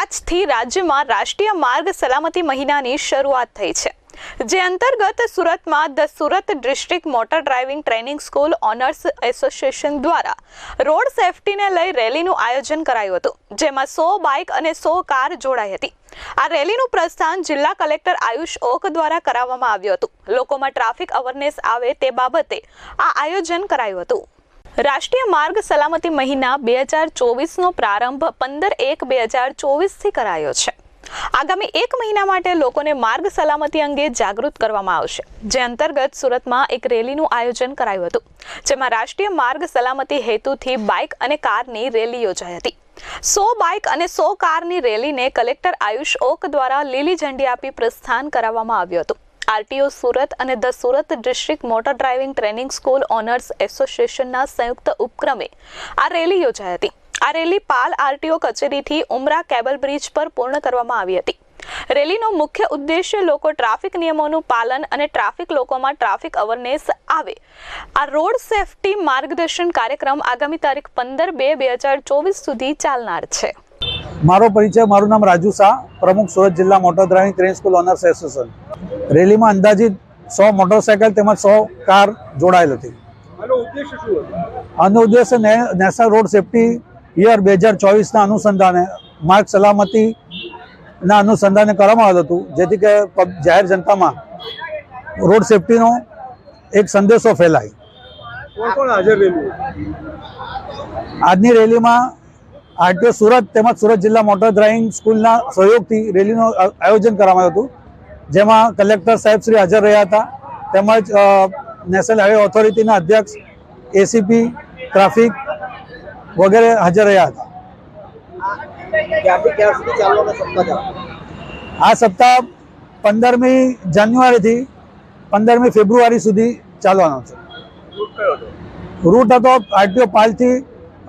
આજથી રાજ્યમાં રાષ્ટ્રીય માર્ગ સલામતી મહિનાની શરૂઆત થઈ છે, જે અંતર્ગત સુરતમાં the Surat district motor driving training school owners association દ્વારા રોડ સેફટીને લઈ રેલીનું આયોજન કરાયું હતું, જેમાં સો બાઇક અને સો કાર જોડાઈ હતી. આ રેલીનું પ્રસ્થાન જિલ્લા કલેક્ટર આયુષ ઓક દ્વારા કરાવવામાં આવ્યું હતું. લોકોમાં ટ્રાફિક અવેરનેસ આવે તે બાબતે આ આયોજન કરાયું હતું. રાષ્ટ્રીય માર્ગ સલામતી મહિના બે હજાર ચોવીસનો પ્રારંભ પંદર એક બે હજાર ચોવીસથી કરાયો છે. આગામી એક મહિના માટે લોકોને માર્ગ સલામતી અંગે જાગૃત કરવામાં આવશે, જે અંતર્ગત સુરતમાં એક રેલીનું આયોજન કરાયું હતું, જેમાં રાષ્ટ્રીય માર્ગ સલામતી હેતુથી બાઇક અને કારની રેલી યોજાઈ હતી. સો બાઇક અને સો કારની રેલીને કલેક્ટર આયુષ ઓક દ્વારા લીલી ઝંડી આપી પ્રસ્થાન કરાવવામાં આવ્યું હતું. આરટીઓ સુરત અને the Surat district motor driving training school owners એસોસિએશનના સંયુક્ત ઉપક્રમે આ રેલી યોજાઈ હતી. આ રેલી પાલ આરટીઓ કચેરીથી ઉમરા કેબલ બ્રિજ પર પૂર્ણ કરવામાં આવી હતી. રેલીનો મુખ્ય ઉદ્દેશ્ય લોકો ટ્રાફિક નિયમોનું પાલન અને ટ્રાફિક લોકોમાં ટ્રાફિક અવેરનેસ આવે. આ રોડ સેફટી માર્ગદર્શન કાર્યક્રમ આગામી તારીખ પંદર બે બે હજાર ચોવીસ સુધી ચાલનાર છે. મારો પરિચય, મારું નામ રાજુ શાહ, પ્રમુખ સુરત જિલ્લા motor driving train school owners association. રેલીમાં અંદાજિત સો મોટરસાયકલ તેમજ સો કાર જોડાયેલ હતી. આનો ઉદ્દેશ્ય શું હતો? આનો ઉદ્દેશ્ય ને- નેશનલ રોડ સેફટી યર બે હજાર ચોવીસના અનુસંધાને માર્ગ સલામતીના અનુસંધાને કરવામાં આવ્યું હતું જેથી કે જાહેર જનતામાં રોડ સેફટીનો એક સંદેશો ફેલાય. આજની રેલીમાં આરટીઓ સુરત તેમજ સુરત જિલ્લા મોટર ડ્રાઇવિંગ સ્કૂલના સહયોગથી રેલીનું આયોજન કરવામાં આવ્યું હતું. જેમાં કલેક્ટર સાહેબ શ્રી હાજર રહ્યા હતા. તેમજ નેશનલ હાઈવે ઓથોરિટીના અધ્યક્ષ એસીપી ટ્રાફિક વગેરે હાજર રહ્યા હતા. આ સપ્તાહ પંદરમી જાન્યુઆરીથી પંદરમી ફેબ્રુઆરી સુધી ચાલવાનો છે. રૂટ હતો? આરટીઓ પાલથી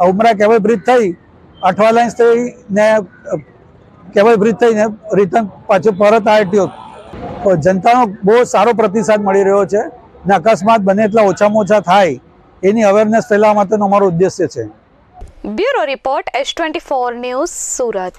ઉમરા કેબલ બ્રિજ થઈ અઠવા લાઇન્સ થઈ ને કેબલ બ્રિજ થઈને રિટર્ન પાછું પરત આરટીઓ જનતાનો બહુ સારો પ્રતિસાદ મળી રહ્યો છે ને અકસ્માત બને એટલા ઓછામાં ઓછા થાય એની અવેરનેસ ફેલાવવા માટેનો અમારો ઉદ્દેશ્ય છે. Bureau report S twenty four news Surat.